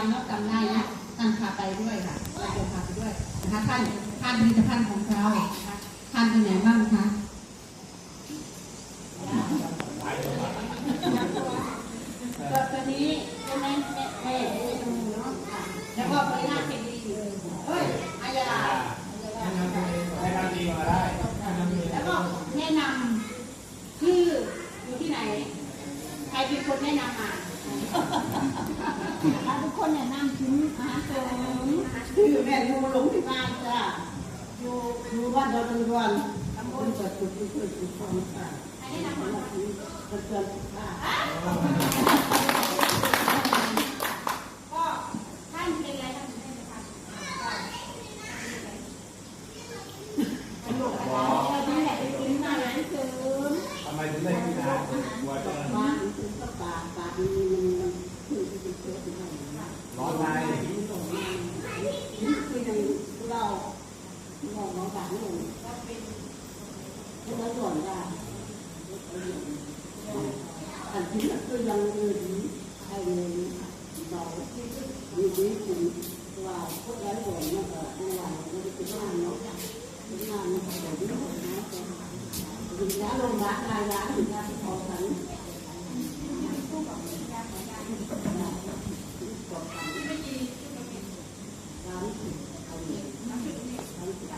ไปด้วยค่ะเราจะพาไปด้วยนะคะท่านท่านผลิตภัณฑ์ของเรานะคะท่านเป็นไหนบ้างคะก็ตัวนี้ใช่ไหมแม่แม่ดูเนาะแล้วก็ไปหน้าเจดีเฮ้ยอายาให้นำให้นำดีมาได้แล้วก็แนะนำชื่ออยู่ที่ไหน ใครเป็นคนแนะนำมา ทุกคนเนี่ยนำถึงมหาเสริมชื่อแม่ยูหลงที่บ้านจ้ะอยู่อยู่บ้านดอนดวนตำบลเปิดจุดจุดจุดฟองค่ะใครแนะนำมดเปิดเปิดค่ะ ก็ท่านเป็นอะไรท่านเป็นอะไรคะลูกอะไรเราที่ไหนไปกินอาหารเสริม ทำไมถึงได้กินอาหารวัวจัง บ้านคือก็ปากปากมันมันคือที่เกิดขึ้นมา ร้อนใน นี่คือ ในเราเราเราปากนี่เราเป็นเราส่วนได้อันที่ก็ยังเงินไอ้เงินเราอยู่ที่คุณว่าพวก